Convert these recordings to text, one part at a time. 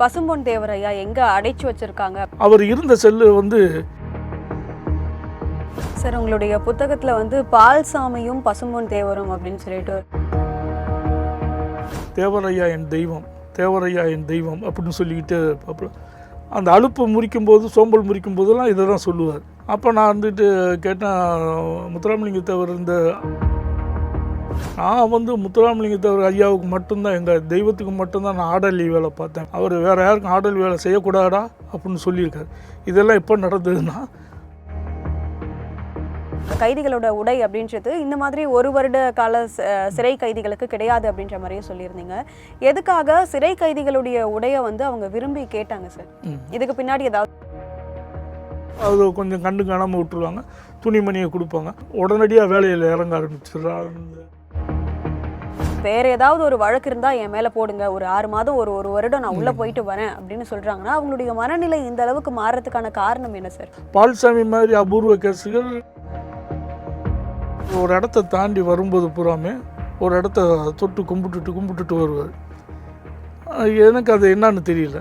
பசும்பொன் தேவர் ஐயா எங்க அடைச்சு வச்சிருக்காங்க? அவர் இருந்த செல்லு வந்து சார் உங்களுடைய புத்தகத்துல வந்து பால்சாமியும் பசும்பொன் தேவரும் அப்படின்னு சொல்லிட்டு தேவரையா என் தெய்வம் தேவரையா என் தெய்வம் அப்படின்னு சொல்லிக்கிட்டு பார்ப்போம் அந்த அலுப்பு முறிக்கும் போது சோம்பல் முறிக்கும் போதெல்லாம் இதை தான் சொல்லுவார். அப்போ நான் வந்துட்டு கேட்டேன் முத்துராமலிங்க தேவர் இந்த நான் வந்து முத்துராமலிங்க தேவர் ஐயாவுக்கு மட்டும்தான் எங்கள் தெய்வத்துக்கு மட்டும்தான் நான் ஆடலி வேலை பார்த்தேன். அவர் வேறு யாருக்கும் ஆடல் வேலை செய்யக்கூடாதா அப்படின்னு சொல்லியிருக்காரு. இதெல்லாம் எப்போ நடந்ததுன்னா? கைதிகளோட உடை அப்படின்றது இந்த மாதிரி ஒரு வருட கால சிறை கைதிகளுக்கு கிடையாது அப்படின்ற மாதிரியும் சொல்லியிருந்தீங்க. எதுக்காக சிறை கைதிகளுடைய உடைய வந்து அவங்க விரும்பி கேட்டாங்க சார். இதுக்கு பின்னாடி ஏதாவது அது கொஞ்சம் கண்டு காணாமல் விட்டுருவாங்க துணிமணியை கொடுப்பாங்க. உடனடியாக வேலையில் இறங்க ஆரம்பிச்சிடுறாங்க. வேற ஏதாவது ஒரு வழக்கு இருந்தா என் மேல போடுங்க. ஒரு ஆறு மாதம் ஒரு ஒரு வருடம் நான் உள்ள போயிட்டு வரேன் அப்படின்னு சொல்றாங்கன்னா அவங்களுடைய மனநிலை இந்த அளவுக்கு மாறதுக்கான காரணம் என்ன சார் பால்சாமி மாதிரி அபூர்வ கேஸுகள் ஒரு இடத்த தாண்டி வரும்போது பூராமே ஒரு இடத்த தொட்டு கும்பிட்டுட்டு கும்பிட்டுட்டு வருவார். எனக்கு அது என்னன்னு தெரியல.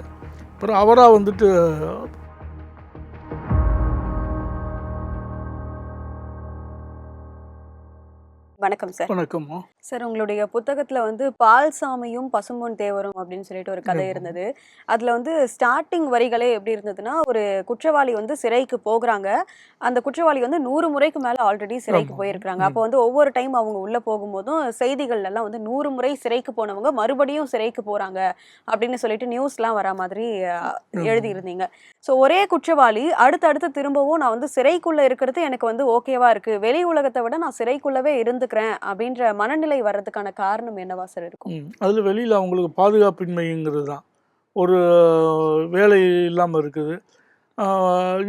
அப்புறம் அவராக வந்துட்டு வணக்கம் சார் வணக்கம்மா சார் உங்களுடைய புத்தகத்துல வந்து பால்சாமியும் பசும்பொன் தேவரும் அப்படின்னு சொல்லிட்டு ஒரு கதை. இருந்தது அதுல வந்து ஸ்டார்டிங் வரிகளே எப்படி இருந்ததுன்னா ஒரு குற்றவாளி வந்து சிறைக்கு போகிறாங்க அந்த குற்றவாளி வந்து நூறு முறைக்கு மேல ஆல்ரெடி சிறைக்கு. போயிருக்கிறாங்க ம். அப்போ வந்து ஒவ்வொரு டைம் அவங்க உள்ள போகும்போதும் செய்திகள் எல்லாம் வந்து நூறு முறை சிறைக்கு போனவங்க மறுபடியும் சிறைக்கு போறாங்க அப்படின்னு சொல்லிட்டு நியூஸ்லாம் வரா மாதிரி அஹ், ஆமா. எழுதி இருந்தீங்க ஸோ ஒரே குற்றவாளி அடுத்தடுத்து திரும்பவும் நான் வந்து சிறைக்குள்ள இருக்கிறது எனக்கு வந்து ஓகேவா இருக்கு வெளி உலகத்தை விட நான் சிறைக்குள்ளவே இருந்துக்கிறேன் அப்படின்ற மனநிலை வர்றதுக்கான காரணம் என்னவா சார் இருக்கும்? அதில் வெளியில் அவங்களுக்கு பாதுகாப்பின்மைங்கிறது தான் ஒரு வேலை இல்லாமல் இருக்குது.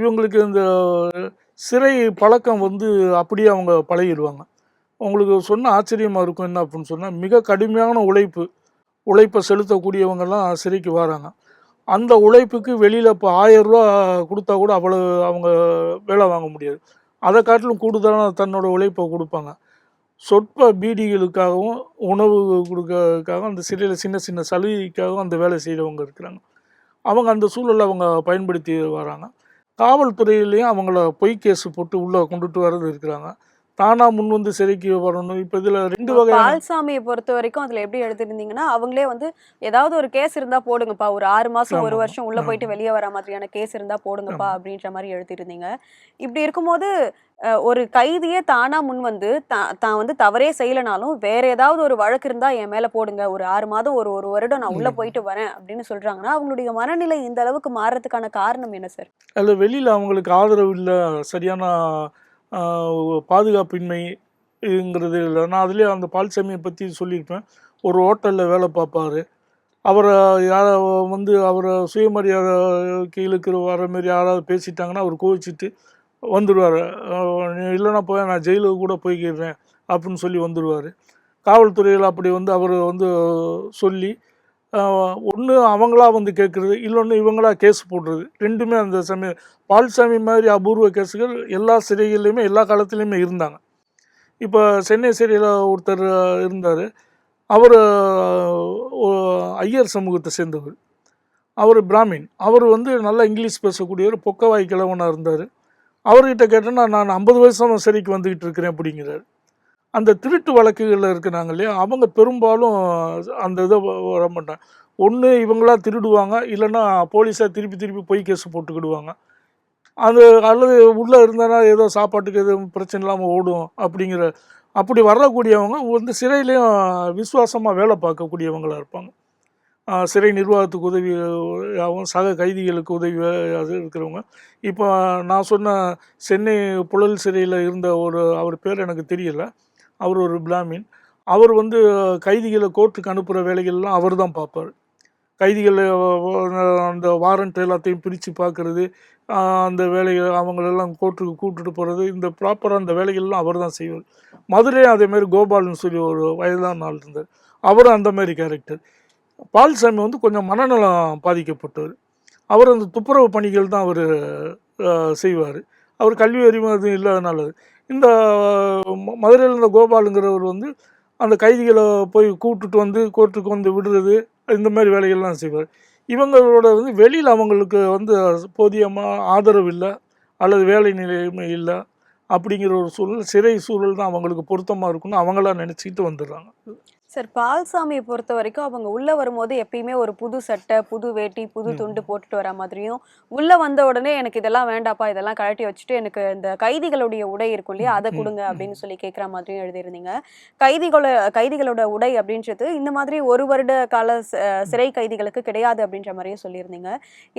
இவங்களுக்கு இந்த சிறை பழக்கம் வந்து அப்படியே அவங்க பழகிடுவாங்க உங்களுக்கு சொன்ன ஆச்சரியமாக இருக்கும் என்ன அப்படின்னு சொன்னால் மிக கடுமையான உழைப்பு உழைப்பை செலுத்தக்கூடியவங்கெல்லாம் சிறைக்கு வராங்க. அந்த உழைப்புக்கு வெளியில் இப்போ ஆயரூவா கொடுத்தா கூட அவ்வளோ அவங்க வேலை வாங்க முடியாது. அதை காட்டிலும் கூடுதலான தன்னோட உழைப்பை கொடுப்பாங்க. சொற்ப பீடிகளுக்காகவும் உணவு கொடுக்கறதுக்காகவும் அந்த சிறையில் சின்ன சின்ன சலுகைக்காகவும் அந்த வேலை செய்கிறவங்க இருக்கிறாங்க. அவங்க அந்த சூழலை அவங்க பயன்படுத்தி வராங்க. காவல்துறையிலையும் அவங்கள பொய் கேஸ் போட்டு உள்ளே கொண்டுட்டு வர்றது இருக்கிறாங்க. தானாக முன் வந்து சிறைக்கு வரணும் இப்போ இதில் ரெண்டு வகையான பால்சாமியை பொறுத்த வரைக்கும் அதுல எப்படி எழுதிருந்தீங்கன்னா அவங்களே வந்து ஏதாவது ஒரு கேஸ் இருந்தா போடுங்கப்பா ஒரு ஆறு மாசம் ஒரு. வருஷம் உள்ள போயிட்டு. வெளியே வர மாதிரியான கேஸ் இருந்தா போடுங்கப்பா. அப்படின்ற மாதிரி எழுதிருந்தீங்க இப்படி இருக்கும்போது ஒரு கைதியே தானா முன் வந்து தா- தான் வந்து தவறே செய்யலனாலும் வேற ஏதாவது ஒரு வழக்கு இருந்தா என் மேல போடுங்க ஒரு ஆறு மாதம் ஒரு ஒரு வருடம் நான் உள்ள. போயிட்டு வரேன் அப்படின்னு சொல்றாங்கன்னா அவங்களுடைய மனநிலை இந்த அளவுக்கு மாறதுக்கான காரணம் என்ன சார் அதில் வெளியில் அவங்களுக்கு ஆதரவு இல்லை சரியான பாதுகாப்பின்மை இதுங்கிறது இல்லை. நான் அதுலேயே அந்த பால்சாமியை பற்றி சொல்லியிருப்பேன். ஒரு ஹோட்டலில் வேலை பார்ப்பாரு. அவரை யார வந்து அவரை சுயமரியாதை இழுக்கிற வர மாதிரி யாராவது பேசிட்டாங்கன்னா அவர் கோவிச்சிட்டு வந்துடுவார் இல்லைன்னா போய் நான் ஜெயிலுக்கு கூட போய்க்கிறேன் அப்படின்னு சொல்லி வந்துடுவார் காவல்துறையில் அப்படி வந்து அவர் வந்து சொல்லி ஒன்று அவங்களா வந்து கேட்குறது இல்லைன்னு இவங்களா கேஸ் போடுறது. ரெண்டுமே அந்த சமயம் பால்சாமி மாதிரி அபூர்வ கேஸுகள் எல்லா சிறைகள்லையுமே எல்லா காலத்துலேயுமே இருந்தாங்க. இப்போ சென்னை சிறையில் ஒருத்தர் இருந்தார். அவர் ஐயர் சமூகத்தை சேர்ந்தவர். அவர் பிராமின். அவர் வந்து நல்லா இங்கிலீஷ் பேசக்கூடியவர் பொக்கவாய் கிழவனாக இருந்தார். அவர்கிட்ட கேட்டேன்னா நான் ஐம்பது வருஷம் சிறைக்கு வந்துக்கிட்டு இருக்கிறேன் அப்படிங்கிறார். அந்த திருட்டு வழக்குகளில் இருக்கிறாங்க இல்லையா? அவங்க பெரும்பாலும் அந்த இதை வ- வர மாட்டாங்க. ஒன்று இவங்களா திருடுவாங்க இல்லைன்னா போலீஸாக திருப்பி திருப்பி பொய் கேஸ் போட்டுக்கிடுவாங்க. அது அல்லது உள்ளே இருந்தானா ஏதோ சாப்பாட்டுக்கு எதுவும் பிரச்சனை இல்லாமல் ஓடும் அப்படிங்கிற அப்படி வரக்கூடியவங்க வந்து சிறையிலையும் விசுவாசமாக வேலை பார்க்கக்கூடியவங்களாக இருப்பாங்க. சிறை நிர்வாகத்துக்கு உதவியாகவும் சக கைதிகளுக்கு உதவியாக இருக்கிறவங்க. இப்போ நான் சொன்ன சென்னை புழல் சிறையில் இருந்த ஒரு அவர் பேர் எனக்கு தெரியல. அவர் ஒரு பிராமின். அவர் வந்து கைதிகளை கோர்ட்டுக்கு அனுப்புகிற வேலைகள்லாம் அவர் தான் பார்ப்பார். கைதிகளை அந்த வாரண்ட் எல்லாத்தையும் பிரித்து பார்க்குறது அந்த வேலைகள் அவங்களெல்லாம் கோர்ட்டுக்கு கூப்பிட்டுட்டு போகிறது இந்த ப்ராப்பராக அந்த வேலைகள்லாம் அவர் தான் செய்வார். மதுரையும் அதேமாரி கோபால்னு சொல்லி ஒரு வயதான ஆள் இருந்தார். அவரும் அந்த மாதிரி கேரக்டர் பால்சாமி வந்து கொஞ்சம் மனநலம் பாதிக்கப்பட்டவர். அவர் அந்த துப்புரவு பணிகள் தான் அவர் செய்வார். அவர் கல்வி அறிவு அது இல்லாதனால. இந்த மதுரையில் இருந்த கோபாலுங்கிறவர் வந்து அந்த கைதிகளை போய் கூப்பிட்டுட்டு வந்து கோர்ட்டுக்கு வந்து விடுறது இந்த மாதிரி வேலைகள்லாம் செய்வார். இவங்களோட வந்து வெளியில் அவங்களுக்கு வந்து போதியமாக ஆதரவு இல்லை அல்லது வேலை நிலைமை இல்லை அப்படிங்கிற ஒரு சூழல் சிறை சூழல் தான் அவங்களுக்கு பொருத்தமாக இருக்குன்னு அவங்களா நினச்சிக்கிட்டு வந்துடுறாங்க. சார் பால்சாமியை பொறுத்த வரைக்கும் அவங்க உள்ள வரும்போது எப்பயுமே ஒரு புது சட்டை புது வேட்டி புது துண்டு போட்டுட்டு வர மாதிரியும் உள்ள வந்த உடனே எனக்கு இதெல்லாம் வேண்டாப்பா இதெல்லாம் கழட்டி வச்சுட்டு எனக்கு இந்த கைதிகளுடைய உடை இருக்கும் இல்லையா அதை கொடுங்க. அப்படின்னு சொல்லி கேட்குற மாதிரியும் எழுதியிருந்தீங்க. கைதிகள கைதிகளோட உடை அப்படின்றது இந்த மாதிரி ஒரு வருட கால சிறை கைதிகளுக்கு கிடையாது அப்படின்ற மாதிரியும் சொல்லியிருந்தீங்க.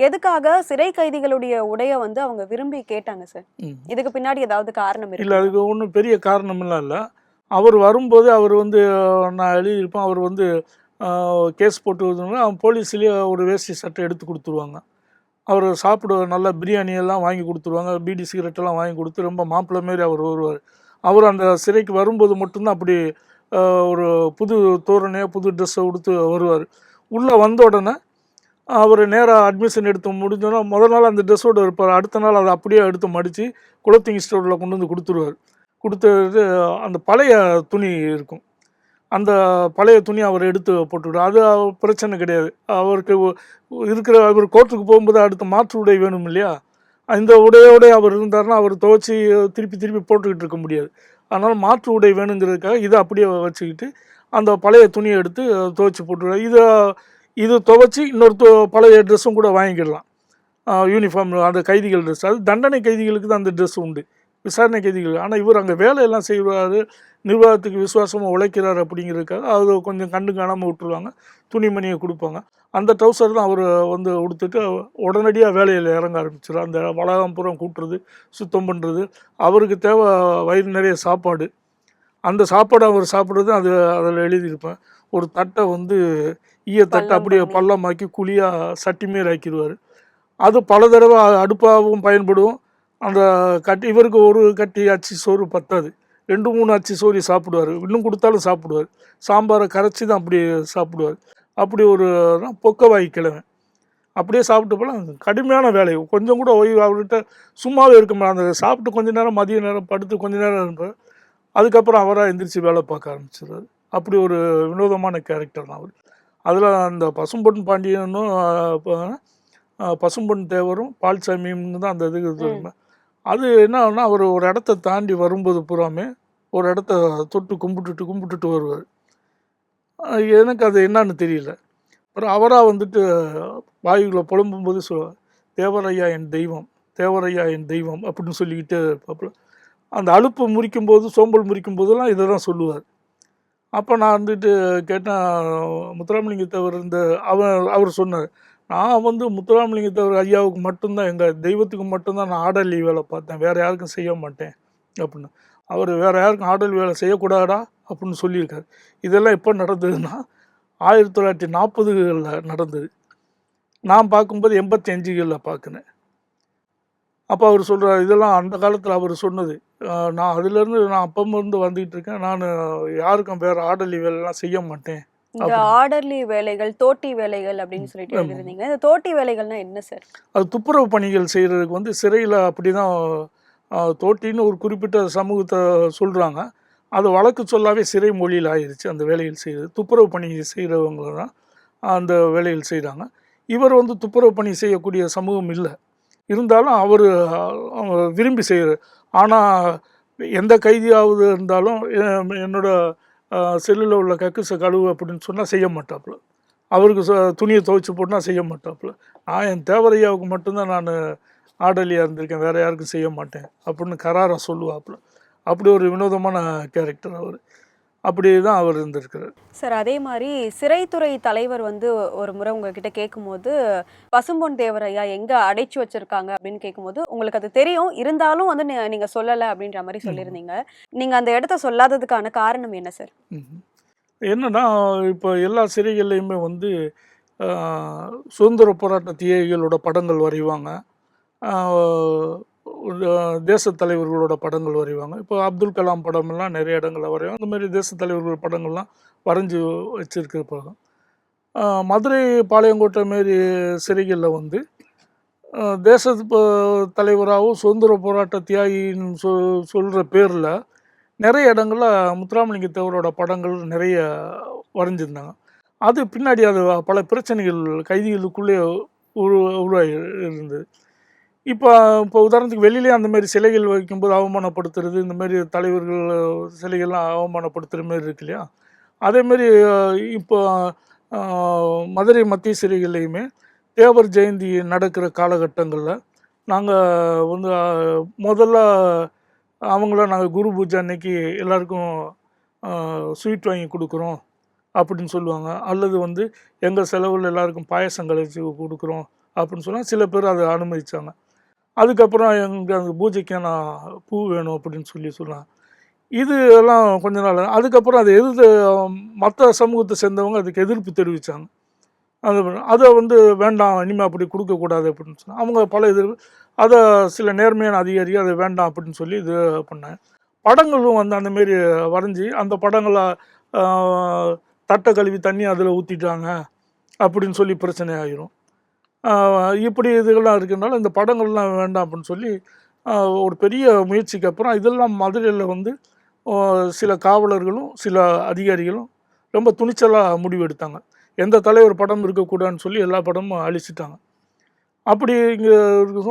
எதுக்காக சிறை கைதிகளுடைய உடைய வந்து அவங்க விரும்பி கேட்டாங்க சார். இதுக்கு பின்னாடி ஏதாவது காரணம் இல்லை அதுக்கு ஒன்றும் பெரிய காரணமெல்லாம் இல்லை. அவர் வரும்போது அவர் வந்து நான் எழுதியிருப்பேன் அவர் வந்து கேஸ் போட்டு விடுறதுனால அவன் போலீஸ்லேயே ஒரு வேஷ்டி சட்டை எடுத்து கொடுத்துருவாங்க. அவர் சாப்பிட நல்லா பிரியாணி எல்லாம் வாங்கி கொடுத்துருவாங்க பீடி சிகரெட் எல்லாம் வாங்கி கொடுத்து ரொம்ப மாப்பிள்ளை மாரி அவர் வருவார். அவர் அந்த சிறைக்கு வரும்போது மட்டும்தான் அப்படி ஒரு புது தோரணையாக புது ட்ரெஸ்ஸை கொடுத்து வருவார். உள்ளே வந்த உடனே அவர் நேராக அட்மிஷன் எடுத்து முடிஞ்சோன்னா முதல் நாள் அந்த ட்ரெஸ்ஸோடு இருப்பார். அடுத்த நாள் அதை அப்படியே எடுத்து மடித்து குளத்திங் ஸ்டோரில் கொண்டு வந்து கொடுத்துருவார். கொடுத்தது அந்த பழைய துணி இருக்கும். அந்த பழைய துணி அவர் எடுத்து போட்டுவிடும் அது பிரச்சனை கிடையாது. அவருக்கு இருக்கிற அவர் கோர்ட்டுக்கு போகும்போது அடுத்த மாற்று உடை வேணும் இல்லையா? இந்த உடையோட அவர் இருந்தாருன்னா அவர் துவைச்சி திருப்பி திருப்பி போட்டுக்கிட்டு இருக்க முடியாது. அதனால் மாற்று உடை வேணுங்கிறதுக்காக இதை அப்படியே வச்சுக்கிட்டு அந்த பழைய துணியை எடுத்து துவைச்சி போட்டுருவார் இதை இது துவைச்சி இன்னொரு பழைய ட்ரெஸ்ஸும் கூட வாங்கிக்கிடலாம். யூனிஃபார்ம் அந்த கைதிகள் ட்ரெஸ் அது தண்டனை கைதிகளுக்கு தான் அந்த ட்ரெஸ் உண்டு. விசாரணை கைதிகள். ஆனால் இவர் அங்கே வேலையெல்லாம் செய்வார் நிர்வாகத்துக்கு விசுவாசமாக உழைக்கிறார் அப்படிங்கிறதுக்காக அது கொஞ்சம் கண்டு காணாமல் விட்டுருவாங்க துணிமணியை கொடுப்பாங்க. அந்த ட்ரௌசர் தான் அவர் வந்து உடுத்துட்டு உடனடியாக வேலையில் இறங்க ஆரம்பிச்சிடும் அந்த வளாகம் பூரா கூட்டுறது சுத்தம் பண்ணுறது அவருக்கு தேவை வயிறு நிறைய சாப்பாடு. அந்த சாப்பாடு அவர் சாப்பிட்றது அது அதில் எழுதியிருப்பேன். ஒரு தட்டை வந்து ஈய தட்டை பள்ளம் அப்படியே. பள்ளமாக்கி குழியாக சட்டி மாரி ஆக்கிடுவார் அது பல தடவை அடுப்பாகவும் பயன்படும். அந்த கட்டி இவருக்கு ஒரு கட்டி அச்சு சோறு பத்தாது. ரெண்டு மூணு அச்சு சோறு சாப்பிடுவார். இன்னும் கொடுத்தாலும் சாப்பிடுவார். சாம்பாரை கரைச்சி தான் அப்படி சாப்பிடுவார். அப்படி ஒரு பொக்கவாய் கிழமை. அப்படியே சாப்பிட்டு போலாம் கடுமையான வேலை. கொஞ்சம் கூட ஓய்வு அவர்கிட்ட சும்மாவே இருக்க முடியாது அந்த சாப்பிட்டு கொஞ்ச நேரம் மதிய நேரம் படுத்து கொஞ்ச நேரம் இருப்பார் அதுக்கப்புறம் அவராக எந்திரிச்சு வேலை பார்க்க ஆரம்பிச்சிடுறாரு. அப்படி ஒரு வினோதமான கேரக்டர் தான் அவர். அதில் அந்த பசும்பொன் பாண்டியனும் பசும்பொன் தேவரும் பால்சாமியும் தான் அந்த இது இது. அது என்னன்னா அவர் ஒரு இடத்த தாண்டி வரும்போது பூராமே ஒரு இடத்த தொட்டு கும்பிட்டுட்டு கும்பிட்டுட்டு வருவார். எனக்கு அது என்னன்னு தெரியல. அப்புறம் அவராக வந்துட்டு வாயுகளை புலம்பும்போது சொல்லுவார் தேவரையா என் தெய்வம் தேவரையா என் தெய்வம் அப்படின்னு சொல்லிக்கிட்டு பார்ப்பல அந்த அலுப்பு முறிக்கும் போது சோம்பல் முறிக்கும் போதெல்லாம் இதை தான் சொல்லுவார். அப்போ நான் வந்துட்டு கேட்டேன் முத்துராமலிங்கத்தவர் இந்த அவர் அவர் சொன்னார் நான் வந்து முத்துராமலிங்கத்தவர் ஐயாவுக்கு மட்டும்தான் எங்கள் தெய்வத்துக்கு மட்டும்தான் நான் ஆடல் வேலை பார்த்தேன். வேறு யாருக்கும் செய்ய மாட்டேன் அப்படின்னு. அவர் வேறு யாருக்கும் ஆடல் வேலை செய்யக்கூடாதா அப்படின்னு சொல்லியிருக்காரு. இதெல்லாம் எப்போ நடந்ததுன்னா ஆயிரத்தி தொள்ளாயிரத்தி நாற்பதுகளில் நடந்தது. நான் பார்க்கும்போது எண்பத்தி அஞ்சுகளில் பார்க்குனேன். அப்போ அவர் சொல்கிறார் இதெல்லாம் அந்த காலத்தில் அவர் சொன்னது. நான் அதுலேருந்து நான் அப்பமிருந்து வந்துக்கிட்டு இருக்கேன். நான் யாருக்கும் வேறு ஆடல் வேலைலாம் செய்ய மாட்டேன். இந்த. ஆர்டர்லி வேலைகள் தோட்டி வேலைகள் அப்படின்னு சொல்லிட்டு. எழுதிருந்தீங்க இந்த தோட்டி வேலைகள்னா என்ன சார்? அது துப்புரவு பணிகள் செய்கிறதுக்கு வந்து சிறையில் அப்படி தான் தோட்டின்னு ஒரு குறிப்பிட்ட சமூகத்தை சொல்கிறாங்க அது வழக்கு சொல்லாவே சிறை மொழியில் ஆயிடுச்சு அந்த வேலைகள் செய்கிறது துப்புரவு பணி செய்கிறவங்க தான் அந்த வேலைகள் செய்கிறாங்க இவர் வந்து துப்புரவு பணி செய்யக்கூடிய சமூகம் இல்லை. இருந்தாலும் அவர் விரும்பி செய்கிறார் ஆனால் எந்த கைதியாவது இருந்தாலும் எ- என்னோட செல்லில் உள்ள கக்குச கழுவு அப்படின்னு சொன்னால் செய்ய மாட்டாப்புல. அவருக்கு ச- துணியை துவைச்சு போட்டுனா செய்ய மாட்டாப்புல. நான் என் தேவரையாவுக்கு மட்டும்தான் நான் ஆடலியாக இருந்திருக்கேன். வேறு யாருக்கும் செய்ய மாட்டேன் அப்படின்னு கராராக சொல்லுவாப்புல. அப்படி ஒரு வினோதமான கேரக்டர் அவர். அப்படி தான் அவர் இருந்திருக்கிறார். சார் அதே மாதிரி சிறைத்துறை தலைவர் வந்து ஒரு முறை உங்ககிட்ட கேட்கும்போது பசும்பொன் தேவரையா எங்க அடைச்சு வச்சிருக்காங்க? அப்படின்னு கேட்கும்போது உங்களுக்கு அது தெரியும். இருந்தாலும் வந்து நீ- நீங்க சொல்லல. அப்படின்ற மாதிரி சொல்லியிருந்தீங்க. நீங்க அந்த இடத்த சொல்லாததுக்கான காரணம் என்ன சார். என்னன்னா இப்போ எல்லா சிறைகள்லையுமே வந்து சுதந்திர போராட்ட தியாகிகளோட படங்கள் வரைவாங்க. தேச தலைவர்களோட படங்கள் வரைவாங்க. இப்போ அப்துல் கலாம் படமெல்லாம் நிறைய இடங்களில் வரைவாங்க. அந்த மாதிரி தேச தலைவர்கள் படங்கள்லாம் வரைஞ்சி வச்சிருக்கிற படம். மதுரை பாளையங்கோட்டை மாரி சிறைகளில் வந்து தேச தலைவராகவும் சுதந்திர போராட்ட தியாகின்னு சொ சொல்கிற பேரில் நிறைய இடங்களில் முத்துராமலிங்க தேவரோட படங்கள் நிறைய வரைஞ்சிருந்தாங்க. அது பின்னாடி அது பல பிரச்சனைகள் கைதிகளுக்குள்ளே உரு உருவாகி இருந்தது. இப்போ இப்போ உதாரணத்துக்கு வெளியிலே அந்த மாதிரி சிலைகள் வைக்கும்போது அவமானப்படுத்துறது இந்த மாதிரி தலைவர்கள் சிலைகள்லாம் அவமானப்படுத்துகிற மாதிரி இருக்கு இல்லையா? அதேமாரி இப்போ மதுரை மத்திய சிறைகள்லையுமே தேவர் ஜெயந்தி நடக்கிற காலகட்டங்களில் நாங்கள் வந்து முதல்ல அவங்கள நாங்கள் குரு பூஜை அன்னைக்கு எல்லாருக்கும் ஸ்வீட் வாங்கி கொடுக்குறோம் அப்படின்னு சொல்லுவாங்க. அல்லது வந்து எங்கள் செலவில் எல்லாருக்கும் பாயசம் கழிச்சு கொடுக்குறோம் அப்படின்னு சொன்னால் சில பேர் அதை அனுமதித்தாங்க அதுக்கப்புறம் எங்கள் அந்த பூஜைக்கு நான் பூ வேணும் அப்படின்னு சொல்லி சொன்னான் இது எல்லாம் கொஞ்ச நாள் அதுக்கப்புறம் அதை எதிர்த்து மற்ற சமூகத்தை சேர்ந்தவங்க அதுக்கு எதிர்ப்பு தெரிவித்தாங்க அது அதை வந்து வேண்டாம் இனிமேல் அப்படி கொடுக்கக்கூடாது அப்படின்னு சொன்னால் அவங்க பல எதிர்ப்பு அதை சில நேர்மையான அதிகாரி அதை வேண்டாம் அப்படின்னு சொல்லி இது பண்ணேன் படங்களும் வந்து அந்த மாரி வரைஞ்சி அந்த படங்களை தட்டை கழுவி தண்ணி அதில் ஊற்றிட்டாங்க அப்படின்னு சொல்லி பிரச்சனை ஆகிரும் இப்படி இதுகள்லாம் இருக்கிறதுனால இந்த படங்கள்லாம் வேண்டாம் அப்படின்னு சொல்லி ஒரு பெரிய முயற்சிக்கு அப்புறம் இதெல்லாம் மதுரையில் வந்து சில காவலர்களும் சில அதிகாரிகளும் ரொம்ப துணிச்சலாக முடிவு எடுத்தாங்க. எந்த தலைவர் படம் இருக்கக்கூடாதுன்னு சொல்லி எல்லா படமும் அழிச்சிட்டாங்க. அப்படி இங்கே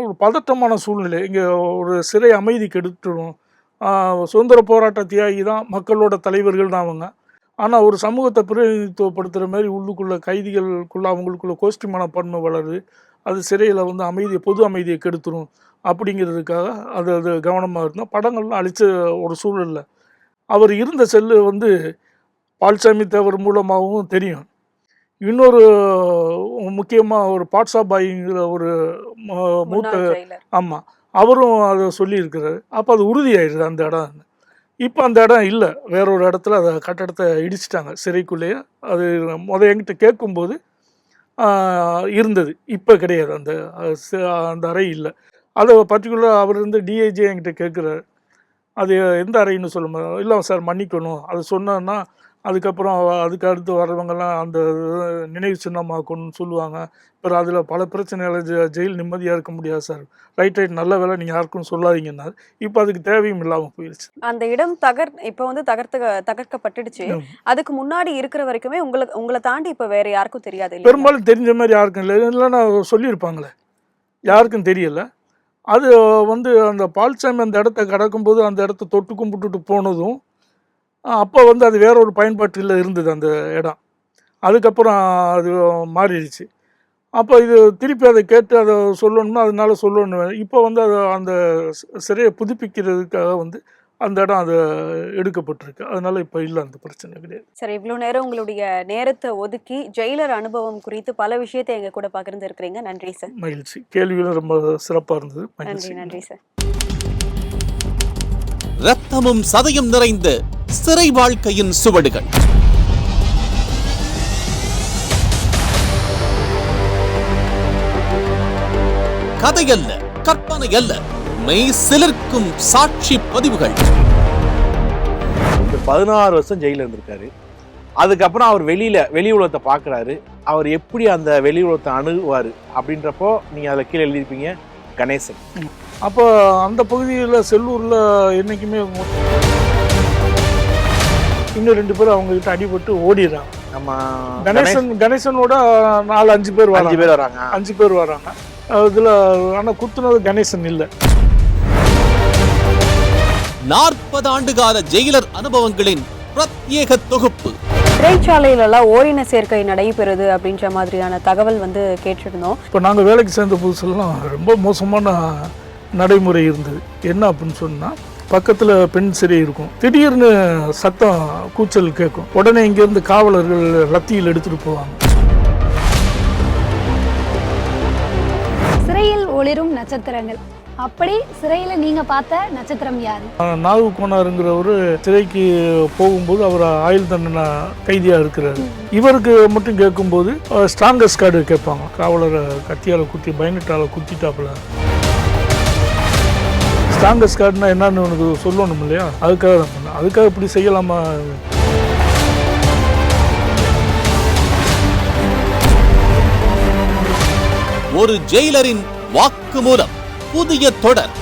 ஒரு பதட்டமான சூழ்நிலை. இங்கே ஒரு சிறை அமைதி கெடுத்துடும் சுதந்திர போராட்ட தியாகி தான் மக்களோட தலைவர்கள் தான் அவங்க. ஆனால் ஒரு சமூகத்தை பிரதிநிதித்துவப்படுத்துகிற மாதிரி உள்ளுக்குள்ள கைதிகளுக்குள்ள அவங்களுக்குள்ள கோஷ்டி மனப்பான்மை வளருது. அது சிறையில் வந்து அமைதியை பொது அமைதியை கெடுத்துரும். அப்படிங்கிறதுக்காக அது அது கவனமாக இருந்தால் படங்கள்லாம் அழிச்ச ஒரு சூழல்ல. அவர் இருந்த செல்லு வந்து பால்சாமி தேவர் மூலமாகவும் தெரியும். இன்னொரு முக்கியமாக ஒரு பாட்ஷா பாய்ங்கிற ஒரு மூத்த ஆமாம் அவரும் அதை சொல்லியிருக்கிறாரு. அப்போ அது உறுதியாயிடுது அந்த இடம். இப்போ அந்த இடம் இல்லை. வேற ஒரு இடத்துல அதை கட்டடத்தை இடிச்சிட்டாங்க. சிறைக்குள்ளேயே. அது முத என்கிட்ட கேட்கும்போது இருந்தது. இப்போ கிடையாது. அந்த அந்த அறை இல்லை. அதை பர்டிகுலராக அவர் வந்து டிஐஜி என்கிட்ட கேட்குறாரு. அது எந்த அறைன்னு சொல்ல இல்லை சார் மன்னிக்கணும். அது சொன்னோன்னா அதுக்கப்புறம் அதுக்கு அடுத்து வர்றவங்கெல்லாம் அந்த நினைவு சின்னமாக்கணும்னு சொல்லுவாங்க. அப்புறம் அதில் பல பிரச்சனைகள் ஜெ- ஜெயில் நிம்மதியாக இருக்க முடியாது சார். ரைட் ரைட் நல்ல வேலை நீங்கள் யாருக்கும் சொல்லாதீங்கன்னா இப்போ அதுக்கு தேவையும் இல்லாமல் போயிடுச்சு அந்த இடம் தகர் இப்ப வந்து தகர்த்து தகர்க்கப்பட்டுடுச்சு. அதுக்கு முன்னாடி இருக்கிற வரைக்குமே உங்களுக்கு உங்களை தாண்டி இப்ப வேற யாருக்கும் தெரியாது? பெரும்பாலும் தெரிஞ்ச மாதிரி யாருக்கும் இல்லை. இல்லைன்னா சொல்லியிருப்பாங்களே. யாருக்கும் தெரியல. அது வந்து அந்த பால்சாமி அந்த இடத்த கடக்கும்போது அந்த இடத்த தொட்டு கும்பிட்டுட்டு போனதும் அப்போ வந்து அது வேற ஒரு பயன்பாட்டில் இருந்தது அந்த இடம். அதுக்கப்புறம் அது மாறிடுச்சு. அப்போ இது திருப்பி அதை கேட்டு அதை சொல்லணும்னா அதனால சொல்லணும் இப்போ வந்து அது அந்த சிறையை புதுப்பிக்கிறதுக்காக வந்து அந்த இடம் அது எடுக்கப்பட்டிருக்கு. அதனால இப்போ இல்லை அந்த பிரச்சனை கிடையாது. சரி இவ்வளவு நேரம் உங்களுடைய நேரத்தை ஒதுக்கி ஜெயிலர் அனுபவம் குறித்து பல விஷயத்தை எங்க கூட பகிர்ந்து இருக்கிறீங்க நன்றி சார். மகிழ்ச்சி. கேள்விகளும் ரொம்ப சிறப்பாக இருந்தது. நன்றி மகிழ்ச்சி நன்றி சார். ரத்தமும் சதையும் நிறைந்த சிறை வாழ்க்கையின் சுவடுகள். கதையல்ல கற்பனை அல்ல மெய் சிலிர்க்கும் சாட்சி பதிவுகள். இந்த பதினாறு வருஷம் ஜெயிலில் இருந்திருக்காரு. அதுக்கப்புறம் அவர் வெளியில வெளி உலகத்தை பார்க்குறாரு. அவர் எப்படி அந்த வெளி உலகத்தை அணுகுவார் அப்படின்றப்போ நீங்கள் அதில் கீழே எழுதியிருப்பீங்க கணேசன். அப்போ அந்த பகுதியில் செல்லூரில் என்றைக்குமே இன்னும் ரெண்டு பேரும் அவங்க கிட்ட அடிபட்டு ஓடிடுறாங்க. நம்ம கணேசன் கணேசனோட நாலு அஞ்சு பேர் அஞ்சு வராங்க பேர் வராங்க. அஞ்சு பேர் வராங்க. இதில் ஆனால் குத்துனது கணேசன் இல்லை. நாற்பது ஆண்டு கால ஜெயிலர் அனுபவங்களின் பிரத்யேக தொகுப்பு. சிறைச்சாலையில எல்லாம் ஓரின சேர்க்கை நடைபெறுது அப்படின்ற மாதிரியான தகவல் வந்து கேட்டிருந்தோம். இப்போ நாங்கள் வேலைக்கு சேர்ந்த புதுசுலாம் ரொம்ப மோசமான நடைமுறை இருந்தது. என்ன அப்படின்னு சொன்னால் பக்கத்தில் பெண் சிறை இருக்கும். திடீர்னு சத்தம் கூச்சல் கேட்கும். உடனே இங்கேருந்து காவலர்கள் லத்தியில் எடுத்துகிட்டு போவாங்க. சிறையில் ஒளிரும் நட்சத்திரங்கள். அப்படி சிறையில நீங்க பார்த்த நட்சத்திரம் யாரு? நாகு கோனாருங்கிறவர் சிறைக்கு போகும்போது அவர் ஆயுள் தண்டனை கைதியாக இருக்கிறாரு. இவருக்கு மட்டும் கேட்கும்போது ஸ்ட்ராங்கஸ்ட் கார்டு கேட்பாங்க. காவலரை கத்தியால் குத்தி பயனட்டால் குத்திட்டாப்புல. ஸ்ட்ராங்கஸ்ட் கார்டுனா என்னன்னு உனக்கு சொல்லணும் இல்லையா? அதுக்காக தான் பண்ணேன் அதுக்காக இப்படி செய்யலாமா? ஒரு ஜெயிலரின் வாக்குமூலம் புதிய தொடர்.